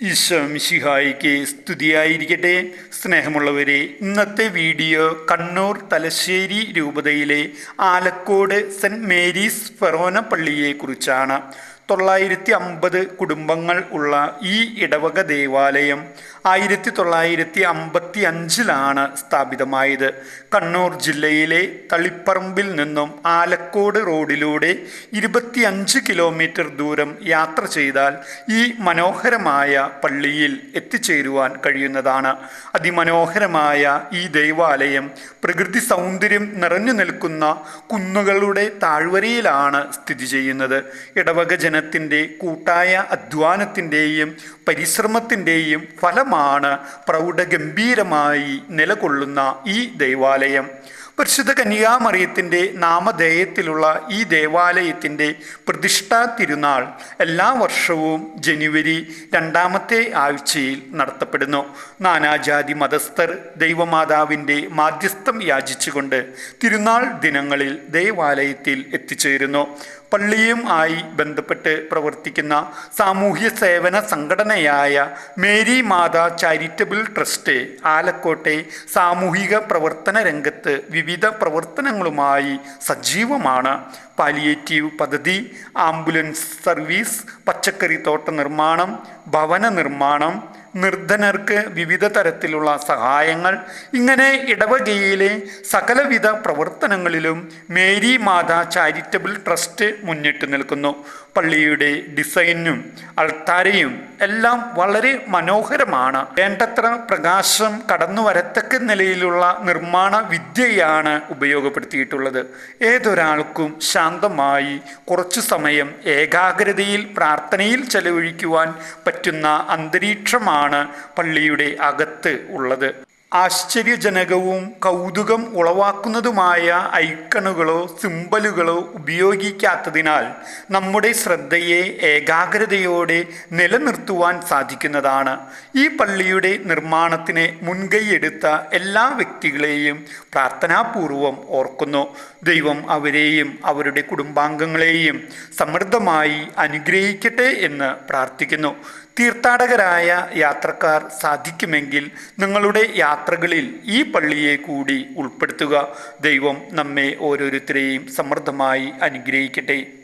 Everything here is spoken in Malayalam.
ഈശോ മിശിഹായിക്ക് സ്തുതിയായിരിക്കട്ടെ. സ്നേഹമുള്ളവരെ ഇന്നത്തെ വീഡിയോ കണ്ണൂർ തലശ്ശേരി രൂപതയിലെ ആലക്കോട് സെന്റ് മേരീസ് ഫെറോന പള്ളിയെക്കുറിച്ചാണ്. തൊള്ളായിരത്തി അമ്പത് കുടുംബങ്ങൾ ഉള്ള ഈ ഇടവക ദേവാലയം ആയിരത്തി തൊള്ളായിരത്തി അമ്പത്തി അഞ്ചിലാണ് സ്ഥാപിതമായത്. കണ്ണൂർ ജില്ലയിലെ തളിപ്പറമ്പിൽ നിന്നും ആലക്കോട് റോഡിലൂടെ ഇരുപത്തിയഞ്ച് കിലോമീറ്റർ ദൂരം യാത്ര ചെയ്താൽ ഈ മനോഹരമായ പള്ളിയിൽ എത്തിച്ചേരുവാൻ കഴിയുന്നതാണ്. അതിമനോഹരമായ ഈ ദേവാലയം പ്രകൃതി സൗന്ദര്യം നിറഞ്ഞു നിൽക്കുന്ന കുന്നുകളുടെ താഴ്വരയിലാണ് സ്ഥിതി ചെയ്യുന്നത്. ഇടവക ജനത്തിന്റെ കൂട്ടായ അധ്വാനത്തിന്റെയും പരിശ്രമത്തിന്റെയും ഫലമാണ് പ്രൗഢഗംഭീരമായി നിലകൊള്ളുന്ന ഈ ദേവാലയം. പരിശുദ്ധ കന്യാമറിയത്തിന്റെ നാമധേയത്തിലുള്ള ഈ ദേവാലയത്തിന്റെ പ്രതിഷ്ഠാ തിരുനാൾ എല്ലാ വർഷവും ജനുവരി രണ്ടാമത്തെ ആഴ്ചയിൽ നടത്തപ്പെടുന്നു. നാനാജാതി മതസ്ഥർ ദൈവമാതാവിന്റെ മാധ്യസ്ഥം യാചിച്ചുകൊണ്ട് തിരുനാൾ ദിനങ്ങളിൽ ദേവാലയത്തിൽ എത്തിച്ചേരുന്നു. പള്ളിയും ആയി ബന്ധപ്പെട്ട് പ്രവർത്തിക്കുന്ന സാമൂഹ്യ സേവന സംഘടനയായ മേരി മാതാ ചാരിറ്റബിൾ ട്രസ്റ്റ് ആലക്കോട്ടെ സാമൂഹിക പ്രവർത്തന രംഗത്ത് വിവിധ പ്രവർത്തനങ്ങളുമായി സജീവമാണ്. പാലിയേറ്റീവ് പദ്ധതി ആംബുലൻസ് സർവീസ് പച്ചക്കറി തോട്ട നിർമ്മാണം ഭവന നിർമ്മാണം നിർധനർക്ക് വിവിധ തരത്തിലുള്ള സഹായങ്ങൾ. ഇങ്ങനെ ഇടവകയിലെ സകലവിധ പ്രവർത്തനങ്ങളിലും മേരി മാതാ ചാരിറ്റബിൾ ട്രസ്റ്റ് മുന്നിട്ട് നിൽക്കുന്നു. പള്ളിയുടെ ഡിസൈനും അൾത്താരയും എല്ലാം വളരെ മനോഹരമാണ്. വേണ്ടത്ര പ്രകാശം കടന്നു വരത്തക്ക നിലയിലുള്ള നിർമ്മാണ വിദ്യയാണ് ഉപയോഗപ്പെടുത്തിയിട്ടുള്ളത്. ഏതൊരാൾക്കും ശാന്തമായി കുറച്ചു സമയം ഏകാഗ്രതയിൽ പ്രാർത്ഥനയിൽ ചെലവഴിക്കുവാൻ പറ്റുന്ന അന്തരീക്ഷമാണ് പള്ളിയുടെ അകത്ത് ഉള്ളത്. ആശ്ചര്യജനകവും കൗതുകം ഉളവാക്കുന്നതുമായ ഐക്കണുകളോ സിംബലുകളോ ഉപയോഗിക്കാത്തതിനാൽ നമ്മുടെ ശ്രദ്ധയെ ഏകാഗ്രതയോടെ നിലനിർത്തുവാൻ സാധിക്കുന്നതാണ്. ഈ പള്ളിയുടെ നിർമ്മാണത്തിന് മുൻകൈയെടുത്ത എല്ലാ വ്യക്തികളെയും പ്രാർത്ഥനാപൂർവം ഓർക്കുന്നു. ദൈവം അവരെയും അവരുടെ കുടുംബാംഗങ്ങളെയും സമൃദ്ധമായി അനുഗ്രഹിക്കട്ടെ എന്ന് പ്രാർത്ഥിക്കുന്നു. തീർത്ഥാടകരായ യാത്രക്കാർ സാധിക്കുമെങ്കിൽ നിങ്ങളുടെ യാത്രകളിൽ ഈ പള്ളിയെ കൂടി ഉൾപ്പെടുത്തുക. ദൈവം നമ്മെ ഓരോരുത്തരെയും സമൃദ്ധമായി അനുഗ്രഹിക്കട്ടെ.